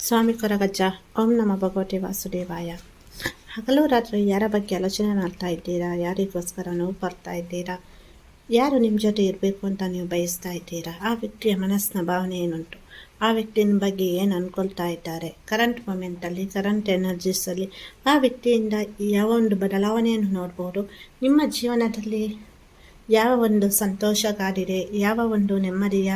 ಸ್ವಾಮಿ ಕೊರಗಜ್ಜ, ಓಂ ನಮ ಭಗವತಿ ವಾಸುದೇವಾಯ. ಹಗಲು ರಾತ್ರಿ ಯಾರ ಬಗ್ಗೆ ಆಲೋಚನೆ ಮಾಡ್ತಾ ಇದ್ದೀರಾ? ಯಾರಿಗೋಸ್ಕರ ನೋವು ಬರ್ತಾ ಇದ್ದೀರಾ? ಯಾರು ನಿಮ್ಮ ಜೊತೆ ಇರಬೇಕು ಅಂತ ನೀವು ಬಯಸ್ತಾ ಇದ್ದೀರಾ? ಆ ವ್ಯಕ್ತಿಯ ಮನಸ್ಸಿನ ಭಾವನೆ ಏನುಂಟು? ಆ ವ್ಯಕ್ತಿಯ ಬಗ್ಗೆ ಏನು ಅಂದ್ಕೊಳ್ತಾ ಇದ್ದಾರೆ? ಕರೆಂಟ್ ಮೂಮೆಂಟಲ್ಲಿ ಕರೆಂಟ್ ಎನರ್ಜೀಸಲ್ಲಿ ಆ ವ್ಯಕ್ತಿಯಿಂದ ಯಾವ ಒಂದು ಬದಲಾವಣೆಯನ್ನು ನೋಡ್ಬೋದು? ನಿಮ್ಮ ಜೀವನದಲ್ಲಿ ಯಾವ ಒಂದು ಸಂತೋಷ ಕಾದಿದೆ ಯಾವ ಒಂದು ನೆಮ್ಮದಿಯ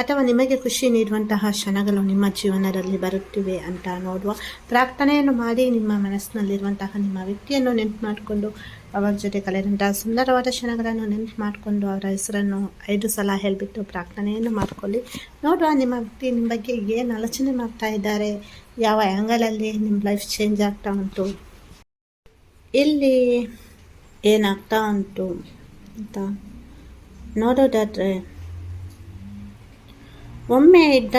ಅಥವಾ ನಿಮಗೆ ಖುಷಿ ನೀಡುವಂತಹ ಕ್ಷಣಗಳು ನಿಮ್ಮ ಜೀವನದಲ್ಲಿ ಬರುತ್ತಿವೆ ಅಂತ ನೋಡುವ ಪ್ರಾರ್ಥನೆಯನ್ನು ಮಾಡಿ ನಿಮ್ಮ ಮನಸ್ಸಿನಲ್ಲಿರುವಂತಹ ನಿಮ್ಮ ವ್ಯಕ್ತಿಯನ್ನು ನೆನಪು ಮಾಡಿಕೊಂಡು ಅವರ ಜೊತೆ ಕಳೆದಂತಹ ಸುಂದರವಾದ ಕ್ಷಣಗಳನ್ನು ನೆನಪು ಮಾಡಿಕೊಂಡು ಅವರ ಹೆಸರನ್ನು ಐದು ಸಲ ಹೇಳಿಬಿಟ್ಟು ಪ್ರಾರ್ಥನೆಯನ್ನು ಮಾಡಿಕೊಳ್ಳಿ. ನೋಡುವ ನಿಮ್ಮ ವ್ಯಕ್ತಿ ನಿಮ್ಮ ಬಗ್ಗೆ ಏನು ಆಲೋಚನೆ ಮಾಡ್ತಾ ಇದ್ದಾರೆ, ಯಾವ ಆ್ಯಂಗಲಲ್ಲಿ ನಿಮ್ಮ ಲೈಫ್ ಚೇಂಜ್ ಆಗ್ತಾ ಉಂಟು, ಇಲ್ಲಿ ಏನಾಗ್ತಾ ಉಂಟು. ಅಂತ ನೋಡೋದಾದರೆ ಒಮ್ಮೆ ಇದ್ದ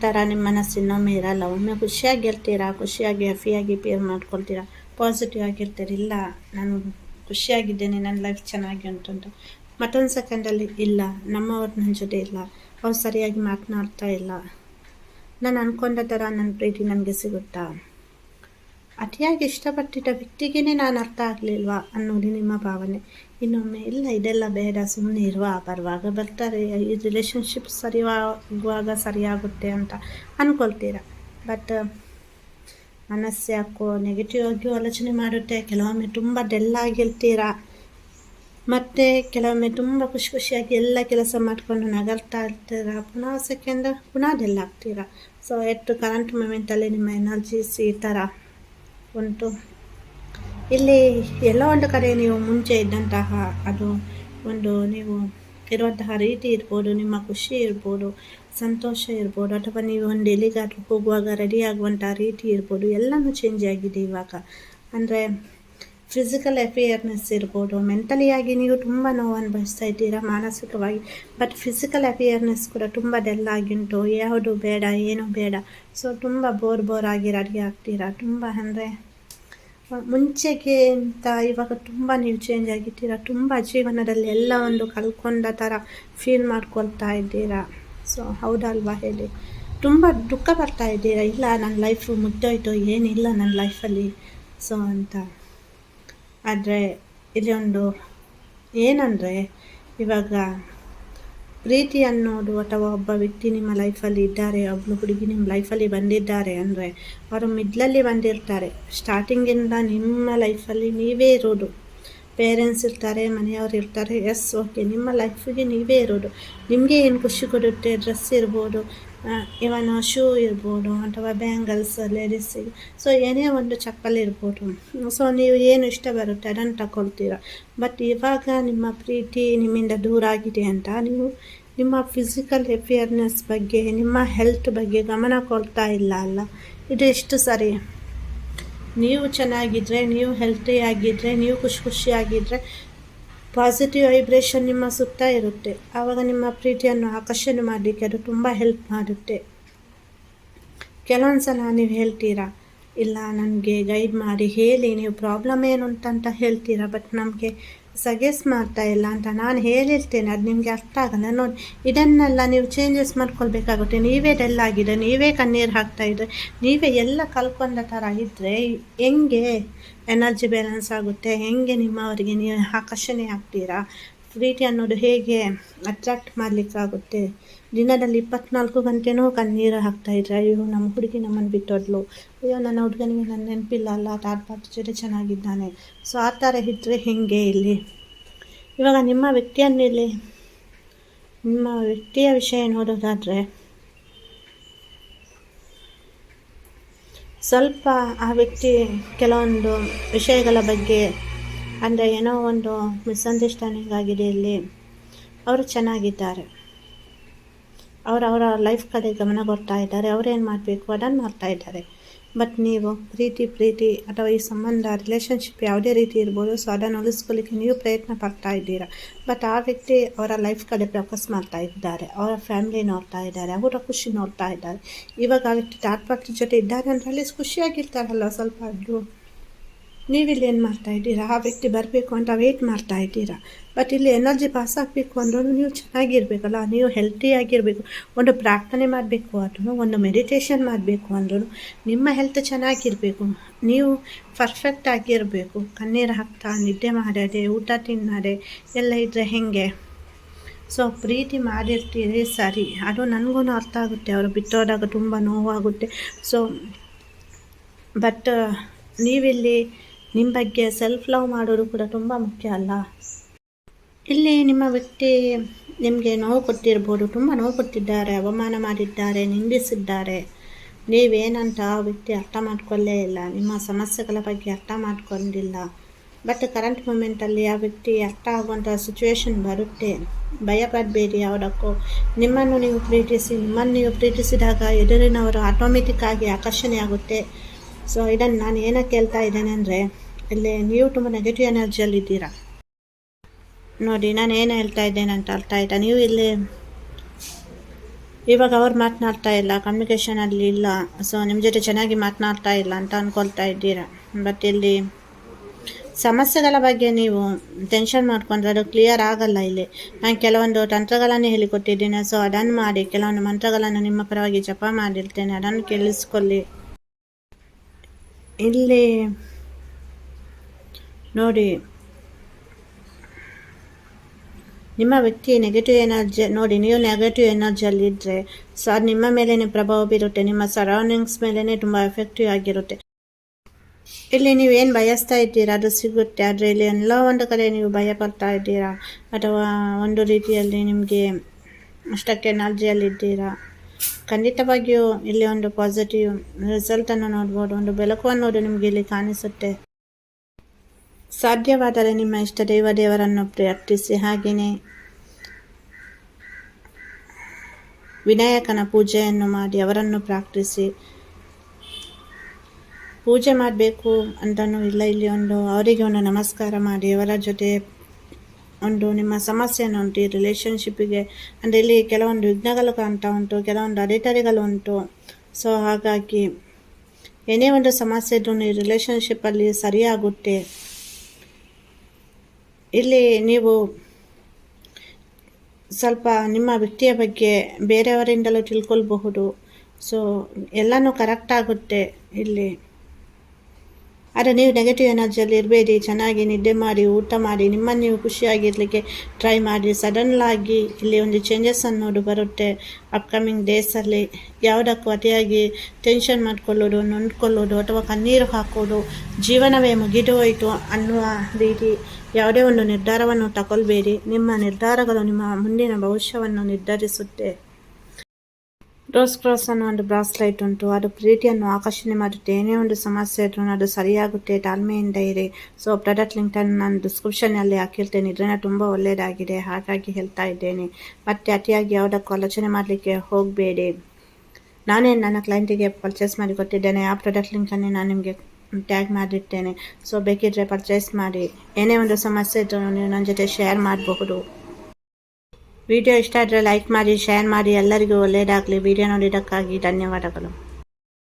ಥರ ನಿಮ್ಮ ಮನಸ್ಸು ಇನ್ನೊಮ್ಮೆ ಇರಲ್ಲ. ಒಮ್ಮೆ ಖುಷಿಯಾಗಿರ್ತೀರಾ? ಖುಷಿಯಾಗಿ ಹ್ಯಾಪಿಯಾಗಿ ಪೇರ್ ಮಾಡ್ಕೊಳ್ತೀರಾ? ಪಾಸಿಟಿವ್ ಆಗಿರ್ತೀರ? ಇಲ್ಲ, ನಾನು ಖುಷಿಯಾಗಿದ್ದೇನೆ, ನನ್ನ ಲೈಫ್ ಚೆನ್ನಾಗಿ ಉಂಟು ಮತ್ತೊಂದು ಸೆಕೆಂಡಲ್ಲಿ ಇಲ್ಲ. ನಮ್ಮವ್ರು ನನ್ನ ಜೊತೆ ಇಲ್ಲ. ಅವ್ರು ಸರಿಯಾಗಿ ಮಾತನಾಡ್ತಾ ಇಲ್ಲ. ನಾನು ಅಂದ್ಕೊಂಡ ಥರ ನನ್ನ ಪ್ರೀತಿ ನನಗೆ ಸಿಗುತ್ತಾ? ಅತಿಯಾಗಿ ಇಷ್ಟಪಟ್ಟಿದ್ದ ವ್ಯಕ್ತಿಗೇ ನಾನು ಅರ್ಥ ಆಗಲಿಲ್ವಾ ಅನ್ನೋದು ನಿಮ್ಮ ಭಾವನೆ. ಇನ್ನೊಮ್ಮೆ ಇಲ್ಲ, ಇದೆಲ್ಲ ಬೇಡ ಸುಮ್ಮನೆ ಇರುವ, ಬರುವಾಗ ಬರ್ತಾರೆ, ಈ ರಿಲೇಷನ್ಶಿಪ್ ಸರಿಯಾಗುವಾಗ ಸರಿಯಾಗುತ್ತೆ ಅಂತ ಅಂದ್ಕೊಳ್ತೀರ ಬಟ್ ಮನಸ್ಸು ಯಾಕೋ ನೆಗೆಟಿವ್ ಆಗಿ ಆಲೋಚನೆ ಮಾಡುತ್ತೆ, ಕೆಲವೊಮ್ಮೆ ತುಂಬ ಡೆಲ್ಲಾಗಿರ್ತೀರ ಮತ್ತು ಕೆಲವೊಮ್ಮೆ ತುಂಬ ಖುಷಿ ಖುಷಿಯಾಗಿ ಎಲ್ಲ ಕೆಲಸ ಮಾಡಿಕೊಂಡು ನಗರ್ತಾ ಇರ್ತೀರ? ಪುನಃ ಸೆಕೆಂಡ್ ಪುನಃ ಡೆಲ್ ಆಗ್ತೀರ? ಸೊ ಎಷ್ಟು ಕರೆಂಟ್ ಮೂಮೆಂಟಲ್ಲಿ ನಿಮ್ಮ ಎನರ್ಜೀಸ್ ಈ ಥರ ಉಂಟು. ಇಲ್ಲಿ ಎಲ್ಲ ಒಂದು ಕಡೆ ನೀವು ಮುಂಚೆ ಇದ್ದಂತಹ ಅದು ಒಂದು ನೀವು ಇರುವಂತಹ ರೀತಿ ಇರ್ಬೋದು, ನಿಮ್ಮ ಖುಷಿ ಇರ್ಬೋದು, ಸಂತೋಷ ಇರ್ಬೋದು, ಅಥವಾ ನೀವು ಒಂದು ಎಲ್ಲಿಗಾದ್ರೂ ಹೋಗುವಾಗ ರೆಡಿ ಆಗುವಂಥ ರೀತಿ ಇರ್ಬೋದು, ಎಲ್ಲನೂ ಚೇಂಜ್ ಆಗಿದೆ ಇವಾಗ. ಅಂದರೆ ಫಿಸಿಕಲ್ ಅಫೇರ್ನೆಸ್ ಇರ್ಬೋದು ಮೆಂಟಲಿಯಾಗಿ ನೀವು ತುಂಬ ನೋವು ಅನುಭವಿಸ್ತಾ ಇದ್ದೀರಾ, ಮಾನಸಿಕವಾಗಿ. ಬಟ್ ಫಿಸಿಕಲ್ ಅಫೇರ್ನೆಸ್ ಕೂಡ ತುಂಬ ಡೆಲ್ ಉಂಟು ಯಾವುದು ಬೇಡ, ಏನು ಬೇಡ. ಸೊ ತುಂಬ ಬೋರ್ ಬೋರ್ ಆಗಿ ಅಡುಗೆ ಆಗ್ತೀರಾ, ತುಂಬ ಅಂದರೆ ಮುಂಚೆಗಿಂತ ಇವಾಗ ತುಂಬ ನೀವು ಚೇಂಜ್ ಆಗಿದ್ದೀರಾ, ತುಂಬ ಜೀವನದಲ್ಲಿ ಎಲ್ಲ ಒಂದು ಕಲ್ಕೊಂಡ ಥರ ಫೀಲ್ ಮಾಡ್ಕೊಳ್ತಾ ಇದ್ದೀರಾ. ಸೊ ಹೌದಲ್ವಾ ಹೇಳಿ. ತುಂಬ ದುಃಖ ಬರ್ತಾ ಇದ್ದೀರಾ, ಇಲ್ಲ ನನ್ನ ಲೈಫು ಮುಗ್ದೋಯ್ತು, ಏನಿಲ್ಲ ನನ್ನ ಲೈಫಲ್ಲಿ ಸೊ ಅಂತ. ಆದರೆ ಇಲ್ಲಿ ಒಂದು ಏನಂದರೆ ಇವಾಗ ಪ್ರೀತಿ ಅನ್ನೋದು ಅಥವಾ ಒಬ್ಬ ವ್ಯಕ್ತಿ ನಿಮ್ಮ ಲೈಫಲ್ಲಿ ಇದ್ದಾರೆ ಒಬ್ಬಳು ಹುಡುಗಿ ನಿಮ್ಮ ಲೈಫಲ್ಲಿ ಬಂದಿದ್ದಾರೆ ಅಂದರೆ ಅವರು ಮಿಡ್ಲಲ್ಲಿ ಬಂದಿರ್ತಾರೆ. ಸ್ಟಾರ್ಟಿಂಗಿಂದ ನಿಮ್ಮ ಲೈಫಲ್ಲಿ ನೀವೇ ಇರೋದು. ಪೇರೆಂಟ್ಸ್ ಇರ್ತಾರೆ, ಮನೆಯವರು ಇರ್ತಾರೆ ಎಸ್ ಓಕೆ ನಿಮ್ಮ ಲೈಫಿಗೆ ನೀವೇ ಇರೋದು. ನಿಮಗೆ ಏನು ಖುಷಿ ಕೊಡುತ್ತೆ? ಡ್ರೆಸ್ ಇರ್ಬೋದು ಇವನ್ ಶೂ ಇರ್ಬೋದು ಅಥವಾ ಬ್ಯಾಂಗಲ್ಸ್ ಲೇಡೀಸಿಗೆ ಸೊ ಏನೇ ಒಂದು ಚಪ್ಪಲಿ ಇರ್ಬೋದು. ಸೊ ನೀವು ಏನು ಇಷ್ಟ ಬರುತ್ತೆ ಅದನ್ನು ತಗೊಳ್ತೀರ ಬಟ್ ಇವಾಗ ನಿಮ್ಮ ಪ್ರೀತಿ ನಿಮ್ಮಿಂದ ದೂರ ಆಗಿದೆ ಅಂತ ನೀವು ನಿಮ್ಮ ಫಿಸಿಕಲ್ ಅಫಿಯರ್ನೆಸ್ ಬಗ್ಗೆ, ನಿಮ್ಮ ಹೆಲ್ತ್ ಬಗ್ಗೆ ಗಮನ ಕೊಡ್ತಾ ಇಲ್ಲ ಅಲ್ಲ. ಇದು ಎಷ್ಟು ಸರಿ? ನೀವು ಚೆನ್ನಾಗಿದ್ದರೆ ನೀವು ಹೆಲ್ತಿಯಾಗಿದ್ದರೆ ನೀವು ಖುಷಿ ಖುಷಿಯಾಗಿದ್ದರೆ ಪಾಸಿಟಿವ್ ವೈಬ್ರೇಷನ್ ನಿಮ್ಮ ಸುತ್ತ ಇರುತ್ತೆ. ಆವಾಗ ನಿಮ್ಮ ಪ್ರೀತಿಯನ್ನು ಆಕರ್ಷಣೆ ಮಾಡಲಿಕ್ಕೆ ಅದು ತುಂಬ ಹೆಲ್ಪ್ ಮಾಡುತ್ತೆ. ಕೆಲವೊಂದು ಸಲ ನೀವು ಹೇಳ್ತೀರಾ, ಇಲ್ಲ, ನನಗೆ ಗೈಡ್ ಮಾಡಿ, ಹೇಳಿ, ನೀವು ಪ್ರಾಬ್ಲಮ್ ಏನು ಅಂತ ಹೇಳ್ತೀರಾ ಬಟ್ ನಮಗೆ ಸಜೆಸ್ಟ್ ಮಾಡ್ತಾ ಇಲ್ಲ ಅಂತ ನಾನು ಹೇಳಿರ್ತೇನೆ, ಅದು ನಿಮಗೆ ಅರ್ಥ ಆಗಲ್ಲ ನೋಡಿ, ಇದನ್ನೆಲ್ಲ ನೀವು ಚೇಂಜಸ್ ಮಾಡ್ಕೊಳ್ಬೇಕಾಗುತ್ತೆ. ನೀವೇ ಡೆಲ್ ಆಗಿದೆ, ನೀವೇ ಕಣ್ಣೀರು ಹಾಕ್ತಾ ಇದ್ರೆ, ನೀವೇ ಎಲ್ಲ ಕಲ್ಕೊಂಡ ಥರ ಇದ್ದರೆ ಹೆಂಗೆ ಎನರ್ಜಿ ಬ್ಯಾಲೆನ್ಸ್ ಆಗುತ್ತೆ? ಹೆಂಗೆ ನಿಮ್ಮವರಿಗೆ ನೀವು ಆಕರ್ಷಣೆ ಆಗ್ತೀರಾ? ಪ್ರೀತಿ ಅನ್ನೋದು ಹೇಗೆ ಅಟ್ರಾಕ್ಟ್ ಮಾಡಲಿಕ್ಕಾಗುತ್ತೆ? ದಿನದಲ್ಲಿ ಇಪ್ಪತ್ನಾಲ್ಕು ಗಂಟೆನೂ ಕಣ್ಣೀರು ಹಾಕ್ತಾಯಿದ್ರೆ ಅಯ್ಯೋ, ನಮ್ಮ ಹುಡುಗಿ ನಮ್ಮನ್ನು ಬಿಟ್ಟೋದ್ಲು. ಅಯ್ಯೋ, ನನ್ನ ಹುಡುಗನಿಗೆ ನನ್ನ ನೆನಪಿಲ್ಲ ಅಲ್ಲ ತಾಟ್ ಪಾತ್ರ ಜೊತೆ ಚೆನ್ನಾಗಿದ್ದಾನೆ. ಸೊ, ಆ ಥರ ಇದ್ದರೆ ಹೇಗೆ ಇಲ್ಲಿ? ಇವಾಗ ನಿಮ್ಮ ವ್ಯಕ್ತಿಯನ್ನಿಲ್ಲಿ ನಿಮ್ಮ ವ್ಯಕ್ತಿಯ ವಿಷಯ ನೋಡೋದಾದರೆ, ಸ್ವಲ್ಪ ಆ ವ್ಯಕ್ತಿ ಕೆಲವೊಂದು ವಿಷಯಗಳ ಬಗ್ಗೆ ಅಂದರೆ ಏನೋ ಒಂದು ಮಿಸ್ಅಂಡರ್ಸ್ಟ್ಯಾಂಡಿಂಗ್ ಆಗಿದೆ ಇಲ್ಲಿ. ಅವರು ಚೆನ್ನಾಗಿದ್ದಾರೆ. ಅವರು ಲೈಫ್ ಕಡೆ ಗಮನ ಕೊಡ್ತಾ ಇದ್ದಾರೆ. ಅವರೇನು ಮಾಡಬೇಕು? ಅದನ್ನು ಮಾಡ್ತಾ ಇದ್ದಾರೆ. ಬಟ್ ನೀವು ಪ್ರೀತಿ ಪ್ರೀತಿ ಅಥವಾ ಈ ಸಂಬಂಧ ರಿಲೇಷನ್ಶಿಪ್ ಯಾವುದೇ ರೀತಿ ಇರ್ಬೋದು ಸೊ ಅದನ್ನು ಉಳಿಸ್ಕೊಳ್ಳಿಕ್ಕೆ ನೀವು ಪ್ರಯತ್ನ ಪಡ್ತಾ ಇದ್ದೀರಾ. ಬಟ್ ಆ ವ್ಯಕ್ತಿ ಅವರ ಲೈಫ್ ಕಡೆ ಫೋಕಸ್ ಮಾಡ್ತಾ ಇದ್ದಾರೆ. ಅವರ ಫ್ಯಾಮಿಲಿ ನೋಡ್ತಾ ಇದ್ದಾರೆ. ಅವರ ಖುಷಿ ನೋಡ್ತಾ ಇದ್ದಾರೆ. ಇವಾಗ ಆ ವ್ಯಕ್ತಿ ಪಾರ್ಟಿ ಜೊತೆ ಇದ್ದಾರೆ ಅಂದರೆ ಅಲ್ಲಿ ಖುಷಿಯಾಗಿರ್ತಾರಲ್ಲ ಸ್ವಲ್ಪ ಅದು. ನೀವಿಲ್ಲಿ ಏನು ಮಾಡ್ತಾ ಇದ್ದೀರಾ? ಆ ವ್ಯಕ್ತಿ ಬರಬೇಕು ಅಂತ ವೆಯ್ಟ್ ಮಾಡ್ತಾ ಇದ್ದೀರಾ? ಬಟ್ ಇಲ್ಲಿ ಎನರ್ಜಿ ಪಾಸ್ ಆಗಬೇಕು ಅಂದ್ರೂ ನೀವು ಚೆನ್ನಾಗಿರಬೇಕಲ್ಲ, ನೀವು ಹೆಲ್ತಿಯಾಗಿರಬೇಕು ಒಂದು ಪ್ರಾರ್ಥನೆ ಮಾಡಬೇಕು ಅಂದ್ರೂ, ಒಂದು ಮೆಡಿಟೇಷನ್ ಮಾಡಬೇಕು ಅಂದ್ರೂ, ನಿಮ್ಮ ಹೆಲ್ತ್ ಚೆನ್ನಾಗಿರಬೇಕು. ನೀವು ಪರ್ಫೆಕ್ಟ್ ಆಗಿರಬೇಕು. ಕಣ್ಣೀರು ಹಾಕ್ತಾ, ನಿದ್ದೆ ಮಾಡದೆ, ಊಟ ತಿನ್ನದೆ, ಎಲ್ಲ ಇದ್ದರೆ ಹೇಗೆ? ಸೊ ಪ್ರೀತಿ ಮಾಡಿರ್ತೀರಿ, ಸರಿ. ಅದು ನನಗೂ ಅರ್ಥ ಆಗುತ್ತೆ. ಅವರು ಬಿತ್ತೋದಾಗ ತುಂಬ ನೋವಾಗುತ್ತೆ. ಸೊ ಬಟ್ ನೀವಿಲ್ಲಿ ನಿಮ್ಮ ಬಗ್ಗೆ ಸೆಲ್ಫ್ ಲವ್ ಮಾಡೋದು ಕೂಡ ತುಂಬ ಮುಖ್ಯ ಅಲ್ಲ? ಇಲ್ಲಿ ನಿಮ್ಮ ವ್ಯಕ್ತಿ ನಿಮಗೆ ನೋವು ಕೊಟ್ಟಿರ್ಬೋದು, ತುಂಬ ನೋವು ಕೊಟ್ಟಿದ್ದಾರೆ, ಅವಮಾನ ಮಾಡಿದ್ದಾರೆ, ನಿಂದಿಸಿದ್ದಾರೆ. ನೀವೇನಂತ ಆ ವ್ಯಕ್ತಿ ಅರ್ಥ ಮಾಡ್ಕೊಳ್ಳೇ ಇಲ್ಲ. ನಿಮ್ಮ ಸಮಸ್ಯೆಗಳ ಬಗ್ಗೆ ಅರ್ಥ ಮಾಡ್ಕೊಂಡಿಲ್ಲ. ಬಟ್ ಕರೆಂಟ್ ಮೂಮೆಂಟಲ್ಲಿ ಆ ವ್ಯಕ್ತಿ ಅರ್ಥ ಆಗುವಂಥ ಸಿಚುವೇಶನ್ ಬರುತ್ತೆ. ಭಯಪಡಬೇಡಿ ಯಾವುದಕ್ಕೂ ನಿಮ್ಮನ್ನು ನೀವು ಪ್ರೀತಿಸಿ, ನಿಮ್ಮನ್ನು ನೀವು ಪ್ರೀತಿಸಿದಾಗ ಎದುರಿನವರು ಆಟೋಮೆಟಿಕ್ಕಾಗಿ ಆಕರ್ಷಣೆ ಆಗುತ್ತೆ. ಸೊ ಇದನ್ನು ನಾನು ಏನಕ್ಕೆ ಹೇಳ್ತಾ ಇದ್ದೇನೆ ಅಂದರೆ, ಇಲ್ಲಿ ನೀವು ತುಂಬ ನೆಗೆಟಿವ್ ಎನರ್ಜಿಯಲ್ಲಿ ಇದ್ದೀರಾ? ನೋಡಿ, ನಾನು ಏನು ಹೇಳ್ತಾ ಇದ್ದೇನೆ ಅಂತ ಅರ್ಥ ಆಯ್ತಾ? ನೀವು ಇಲ್ಲಿ ಇವಾಗ ಅವ್ರು ಮಾತನಾಡ್ತಾ ಇಲ್ಲ ಕಮ್ಯುನಿಕೇಷನಲ್ಲಿ ಇಲ್ಲ ಸೊ ನಿಮ್ಮ ಜೊತೆ ಚೆನ್ನಾಗಿ ಮಾತನಾಡ್ತಾ ಇಲ್ಲ ಅಂತ ಅಂದ್ಕೊಳ್ತಾ ಇದ್ದೀರಾ? ಬಟ್ ಇಲ್ಲಿ ಸಮಸ್ಯೆಗಳ ಬಗ್ಗೆ ನೀವು ಟೆನ್ಷನ್ ಮಾಡ್ಕೊಂಡ್ರೆ ಅದು ಕ್ಲಿಯರ್ ಆಗಲ್ಲ ಇಲ್ಲಿ. ನಾನು ಕೆಲವೊಂದು ತಂತ್ರಗಳನ್ನೇ ಹೇಳಿಕೊಟ್ಟಿದ್ದೇನೆ ಸೊ ಅದನ್ನು ಮಾಡಿ, ಕೆಲವೊಂದು ಮಂತ್ರಗಳನ್ನು ನಿಮ್ಮ ಪರವಾಗಿ ಜಪ ಮಾಡಿರ್ತೇನೆ, ಅದನ್ನು ಕೇಳಿಸ್ಕೊಳ್ಳಿ. ಇಲ್ಲಿ ನೋಡಿ ನಿಮ್ಮ ವ್ಯಕ್ತಿ ನೆಗೆಟಿವ್ ಎನರ್ಜಿ ನೋಡಿ ನೀವು ನೆಗೆಟಿವ್ ಎನರ್ಜಿಯಲ್ಲಿ ಇದ್ದರೆ ಸರ್ ನಿಮ್ಮ ಮೇಲೇ ಪ್ರಭಾವ ಬೀರುತ್ತೆ ನಿಮ್ಮ ಸರೌಂಡಿಂಗ್ಸ್ ಮೇಲೇ ತುಂಬ ಎಫೆಕ್ಟಿವ್ ಆಗಿರುತ್ತೆ ಇಲ್ಲಿ ನೀವು ಏನು ಬಯಸ್ತಾ ಇದ್ದೀರಾ ಅದು ಸಿಗುತ್ತೆ ಆದರೆ ಇಲ್ಲಿ ಎಲ್ಲ ಒಂದು ಕಡೆ ನೀವು ಭಯ ಪಡ್ತಾ ಇದ್ದೀರಾ ಅಥವಾ ಒಂದು ರೀತಿಯಲ್ಲಿ ನಿಮಗೆ ಅಷ್ಟಕ್ಕೆ ಎನರ್ಜಿಯಲ್ಲಿದ್ದೀರಾ ಖಂಡಿತವಾಗಿಯೂ ಇಲ್ಲಿ ಒಂದು ಪಾಸಿಟಿವ್ ರಿಸಲ್ಟನ್ನು ನೋಡ್ಬೋದು. ಒಂದು ಬೆಳಕು ಅನ್ನೋದು ನಿಮಗೆ ಇಲ್ಲಿ ಕಾಣಿಸುತ್ತೆ. ಸಾಧ್ಯವಾದರೆ ನಿಮ್ಮ ಇಷ್ಟ ದೈವ ದೇವರನ್ನು ಪ್ರಾರ್ಥಿಸಿ. ಹಾಗೆಯೇ ವಿನಾಯಕನ ಪೂಜೆಯನ್ನು ಮಾಡಿ ಅವರನ್ನು ಪ್ರಾರ್ಥಿಸಿ. ಪೂಜೆ ಮಾಡಬೇಕು ಅಂತಲೂ ಇಲ್ಲ. ಇಲ್ಲಿ ಒಂದು ಅವರಿಗೆ ಒಂದು ನಮಸ್ಕಾರ ಮಾಡಿ ಅವರ ಜೊತೆ ಒಂದು ನಿಮ್ಮ ಸಮಸ್ಯೆಯನ್ನು ಉಂಟು, ಈ ರಿಲೇಷನ್ಶಿಪ್ಪಿಗೆ ಅಂದರೆ ಇಲ್ಲಿ ಕೆಲವೊಂದು ವಿಘ್ನಗಳು ಕಾಣ್ತಾ ಉಂಟು, ಕೆಲವೊಂದು ಅಡೆತಡೆಗಳು ಉಂಟು. ಸೊ ಹಾಗಾಗಿ ಏನೇ ಒಂದು ಸಮಸ್ಯೆ ಇದ್ರೂ ಈ ರಿಲೇಷನ್ಶಿಪ್ಪಲ್ಲಿ ಸರಿಯಾಗುತ್ತೆ. ಇಲ್ಲಿ ನೀವು ಸ್ವಲ್ಪ ನಿಮ್ಮ ವ್ಯಕ್ತಿಯ ಬಗ್ಗೆ ಬೇರೆಯವರಿಂದಲೂ ತಿಳ್ಕೊಳ್ಬಹುದು. ಸೊ ಎಲ್ಲನೂ ಕರೆಕ್ಟ್ ಆಗುತ್ತೆ ಇಲ್ಲಿ. ಆದರೆ ನೀವು ನೆಗೆಟಿವ್ ಎನರ್ಜಿಯಲ್ಲಿ ಇರಬೇಡಿ, ಚೆನ್ನಾಗಿ ನಿದ್ದೆ ಮಾಡಿ, ಊಟ ಮಾಡಿ, ನಿಮ್ಮನ್ನು ನೀವು ಖುಷಿಯಾಗಿರಲಿಕ್ಕೆ ಟ್ರೈ ಮಾಡಿ. ಸಡನ್ಲಾಗಿ ಇಲ್ಲಿ ಒಂದು ಚೇಂಜಸ್ ಅನ್ನೋದು ಬರುತ್ತೆ ಅಪ್ಕಮಿಂಗ್ ಡೇಸಲ್ಲಿ ಯಾವುದಕ್ಕೂ ಅತಿಯಾಗಿ ಟೆನ್ಷನ್ ಮಾಡ್ಕೊಳ್ಳೋದು, ನೊಂದ್ಕೊಳ್ಳೋದು ಅಥವಾ ಕಣ್ಣೀರು ಹಾಕೋದು, ಜೀವನವೇ ಮುಗಿದು ಹೋಯಿತು ಅನ್ನುವ ರೀತಿ ಯಾವುದೇ ಒಂದು ನಿರ್ಧಾರವನ್ನು ತಗೊಳ್ಬೇಡಿ. ನಿಮ್ಮ ನಿರ್ಧಾರಗಳು ನಿಮ್ಮ ಮುಂದಿನ ಭವಿಷ್ಯವನ್ನು ನಿರ್ಧರಿಸುತ್ತೆ. ರೋಸ್ ಕ್ರಾಸ್ ಅನ್ನೋ ಒಂದು ಬ್ರಾಸ್ಲೈಟ್ ಉಂಟು. ಅದು ಪ್ರೀತಿಯನ್ನು ಆಕರ್ಷಣೆ ಮಾಡುತ್ತೆ. ಏನೇ ಒಂದು ಸಮಸ್ಯೆ ಇದ್ರೂ ಅದು ಸರಿಯಾಗುತ್ತೆ, ತಾಳ್ಮೆಯಿಂದ ಇರಿ. ಸೊ ಪ್ರಾಡಕ್ಟ್ ಲಿಂಕ್ ನಾನು ಡಿಸ್ಕ್ರಿಪ್ಷನಲ್ಲಿ ಹಾಕಿರ್ತೇನೆ. ಇದನ್ನು ತುಂಬ ಒಳ್ಳೆಯದಾಗಿದೆ ಹಾಗಾಗಿ ಹೇಳ್ತಾ ಇದ್ದೇನೆ. ಮತ್ತೆ ಅತಿಯಾಗಿ ಯಾವುದಕ್ಕೂ ಆಲೋಚನೆ ಮಾಡಲಿಕ್ಕೆ ಹೋಗಬೇಡಿ. ನಾನೇ ನನ್ನ ಕ್ಲೈಂಟಿಗೆ ಪರ್ಚೇಸ್ ಮಾಡಿ ಕೊಟ್ಟಿದ್ದೇನೆ. ಆ ಪ್ರಾಡಕ್ಟ್ ಲಿಂಕನ್ನೇ ನಾನು ನಿಮಗೆ ಟ್ಯಾಗ್ ಮಾಡಿರ್ತೇನೆ. ಸೊ ಬೇಕಿದ್ರೆ ಪರ್ಚೇಸ್ ಮಾಡಿ. ಏನೇ ಒಂದು ಸಮಸ್ಯೆ ಇದ್ದರೂ ನೀವು ನನ್ನ ಜೊತೆ ಶೇರ್ ಮಾಡಬಹುದು. ವಿಡಿಯೋ ಇಷ್ಟ ಆದರೆ ಲೈಕ್ ಮಾಡಿ ಶೇರ್ ಮಾಡಿ ಎಲ್ಲರಿಗೂ ಒಳ್ಳೆಯದಾಗಲಿ ವಿಡಿಯೋ ನೋಡಿದ್ದಕ್ಕಾಗಿ ಧನ್ಯವಾದಗಳು.